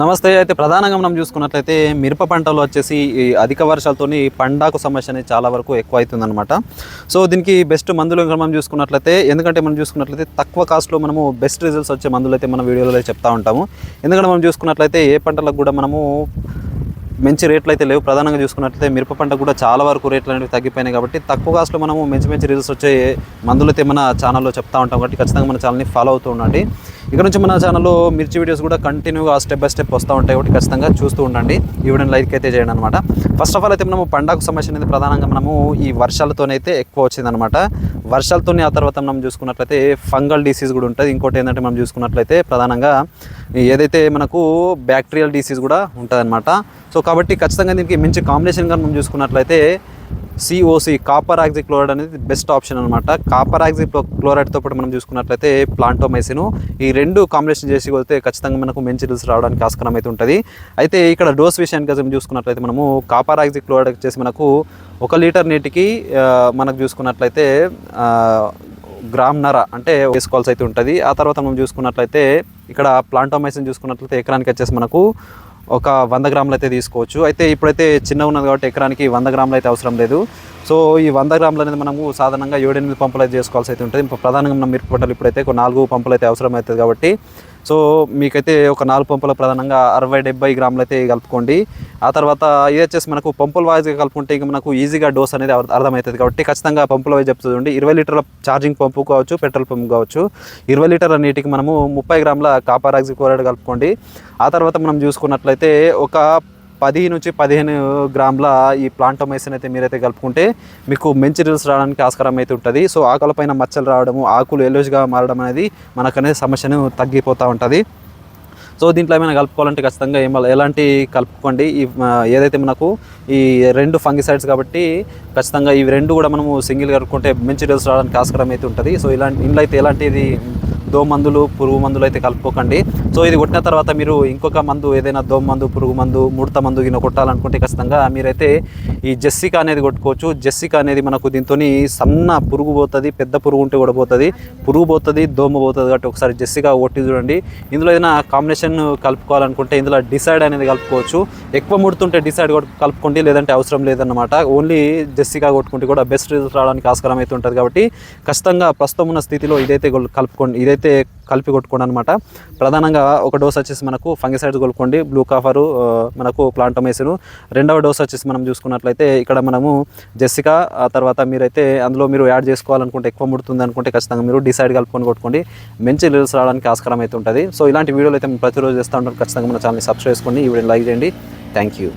నమస్తే. అయితే ప్రధానంగా మనం చూసుకున్నట్లయితే మిరప పంటలో వచ్చేసి ఈ అధిక వర్షాలతోని పండాకు సమస్య అనేది చాలా వరకు ఎక్కువ అవుతుందన్నమాట సో దీనికి బెస్ట్ మందులు మనం చూసుకున్నట్లయితే ఎందుకంటే మనం చూసుకున్నట్లయితే తక్కువ కాస్ట్లో మనము బెస్ట్ రిజల్ట్స్ వచ్చే మందులు అయితే మన వీడియోలో చెప్తా ఉంటాము. ఎందుకంటే మనం చూసుకున్నట్లయితే ఏ పంటలకు కూడా మనము మంచి రేట్లు అయితే లేవు. ప్రధానంగా చూసుకున్నట్లయితే మిరప పంట కూడా చాలా వరకు రేట్లు అనేవి తగ్గిపోయినాయి కాబట్టి తక్కువ కాస్ట్లో మనము మంచి మంచి రిజల్ట్స్ వచ్చే మందులు అయితే మన ఛానల్లో చెప్తా ఉంటాం కాబట్టి ఖచ్చితంగా మన ఛానల్ని ఫాలో అవుతూ ఉండండి. ఇక్కడ నుంచి మన ఛానల్లో మిర్చి వీడియోస్ కూడా కంటిన్యూగా స్టెప్ బై స్టెప్ వస్తూ ఉంటాయి కాబట్టి ఖచ్చితంగా చూస్తూ ఉండండి. ఈ వీడియోని లైక్ అయితే చేయండి అనమాట ఫస్ట్ ఆఫ్ ఆల్ అయితే మనము పండాకు సమస్య అనేది ప్రధానంగా మనము ఈ వర్షాలతోనైతే ఎక్కువ వచ్చిందనమాట వర్షాలతోనే ఆ తర్వాత మనం చూసుకున్నట్లయితే ఫంగల్ డిసీజ్ కూడా ఉంటుంది. ఇంకోటి ఏంటంటే మనం చూసుకున్నట్లయితే ప్రధానంగా ఏదైతే మనకు బ్యాక్టీరియల్ డిసీజ్ కూడా ఉంటుందన్నమాట. సో కాబట్టి ఖచ్చితంగా దీనికి మంచి కాంబినేషన్గా మనం చూసుకున్నట్లయితే సిఓసి కాపర్ ఆక్సి క్లోరైడ్ అనేది బెస్ట్ ఆప్షన్ అనమాట కాపర్ ఆక్సి క్లోరైడ్తో పాటు మనం చూసుకున్నట్లయితే ప్లాంటోమైసిన్ ఈ రెండు కాంబినేషన్ చేసి కొలితే ఖచ్చితంగా మనకు మంచి రిల్స్ రావడానికి ఆస్కారం అయితే ఉంటుంది. అయితే ఇక్కడ డోస్ విషయానికి మనం చూసుకున్నట్లయితే మనము కాపర్ ఆక్సి క్లోరైడ్ వచ్చేసి మనకు ఒక లీటర్ నీటికి మనకు చూసుకున్నట్లయితే గ్రామ్నర అంటే వేసుకోవాల్సి అయితే ఉంటుంది. ఆ తర్వాత మనం చూసుకున్నట్లయితే ఇక్కడ ప్లాంటోమైసిన్ చూసుకున్నట్లయితే ఎకరానికి వచ్చేసి మనకు ఒక వంద గ్రాములు అయితే తీసుకోవచ్చు. అయితే ఇప్పుడైతే చిన్నగా ఉన్నది కాబట్టి ఎకరానికి వంద గ్రాములు అయితే అవసరం లేదు. సో ఈ వంద గ్రాములు అనేది మనము సాధారణంగా ఏడెనిమిది పంపులు అయితే చేసుకోవాల్సి అయితే ఉంటుంది. ప్రధానంగా మనం మిరప పంటలు ఇప్పుడైతే ఒక నాలుగు పంపులు అయితే అవసరం అవుతుంది కాబట్టి సో మీకైతే ఒక నాలుగు పంపుల ప్రధానంగా అరవై డెబ్బై గ్రాములు అయితే కలుపుకోండి. ఆ తర్వాత ఇది వచ్చేసి మనకు పంపుల వాయిస్గా కలుపుకుంటే ఇంకా మనకు ఈజీగా డోస్ అనేది అర్థమవుతుంది. కాబట్టి ఖచ్చితంగా పంపుల వైజ్ చెప్తుంది ఇరవై లీటర్ల ఛార్జింగ్ పంపు కావచ్చు పెట్రోల్ పంపు కావచ్చు. ఇరవై లీటర్ల నీటికి మనము ముప్పై గ్రాముల కాపర్ ఆక్సిక్లోరైడ్ కలుపుకోండి. ఆ తర్వాత మనం చూసుకున్నట్లయితే ఒక పది నుంచి పదిహేను గ్రాముల ఈ ప్లాంటోమైసిన్ అయితే మీరైతే కలుపుకుంటే మీకు మంచి రిజల్ట్స్ రావడానికి ఆస్కారం అయితే ఉంటుంది. సో ఆకులపైన మచ్చలు రావడము ఆకులు ఎల్లోజ్గా మారడం అనేది మనకనే సమస్యను తగ్గిపోతూ ఉంటుంది. సో దీంట్లో ఏమైనా కలుపుకోవాలంటే ఖచ్చితంగా ఏమ ఎలాంటి కలుపుకోండి. ఈ ఏదైతే మనకు ఈ రెండు ఫంగిసైడ్స్ కాబట్టి ఖచ్చితంగా ఇవి రెండు కూడా మనము సింగిల్ కలుపుకుంటే మంచి రిజల్ట్స్ రావడానికి ఆస్కారం అయితే ఉంటుంది. సో ఇలాంటి ఇంట్లో అయితే ఎలాంటిది? దో మందులు పురుగు మందులు అయితే కలుపుకోకండి. సో ఇది కొట్టిన తర్వాత మీరు ఇంకొక మందు ఏదైనా దోమ మందు పురుగు మందు ముడత మందు గిన కొట్టాలనుకుంటే ఖచ్చితంగా మీరైతే ఈ జెస్సికా అనేది కొట్టుకోవచ్చు. జెస్సికా అనేది మనకు దీంతో సన్న పురుగు పోతుంది పెద్ద పురుగు ఉంటే కూడా పోతుంది. పురుగు పోతుంది దోమ పోతుంది కాబట్టి ఒకసారి జెస్సికా కొట్టి చూడండి. ఇందులో ఏదైనా కాంబినేషన్ కలుపుకోవాలనుకుంటే ఇందులో డిసైడ్ అనేది కలుపుకోవచ్చు. ఎక్కువ ముడుతుంటే డిసైడ్ కలుపుకోండి లేదంటే అవసరం లేదన్నమాట. ఓన్లీ జెస్సికా కొట్టుకుంటే కూడా బెస్ట్ రిజల్ట్ రావడానికి ఆస్కారం అయితే ఉంటుంది కాబట్టి ఖచ్చితంగా ప్రస్తుతం ఉన్న స్థితిలో ఇదైతే కలుపుకోండి. ఇదైతే కలిపి కొట్టుకోండి అనమాట ప్రధానంగా ఒక డోస్ వచ్చేసి మనకు ఫంగిసైడ్స్ కొలుకోండి బ్లూ కాఫరు మనకు ప్లాంటోమైసిన్. రెండవ డోస్ వచ్చేసి మనం చూసుకున్నట్లయితే ఇక్కడ మనము జెస్సికా ఆ తర్వాత మీరైతే అందులో మీరు యాడ్ చేసుకోవాలనుకుంటే ఎక్కువ ముడుతుంది అనుకుంటే ఖచ్చితంగా మీరు డిసైడ్ కలుపుకొని కొట్టుకోండి. మంచి రిజల్ట్స్ రావడానికి ఆస్కారం అయితే ఉంటుంది. సో ఇలాంటి వీడియోలు అయితే ప్రతిరోజు చేస్తూ ఉంటాం. ఖచ్చితంగా మన ఛానల్ని సబ్స్క్రైబ్ చేసుకోండి ఈ వీడియో లైక్ చేయండి. Thank you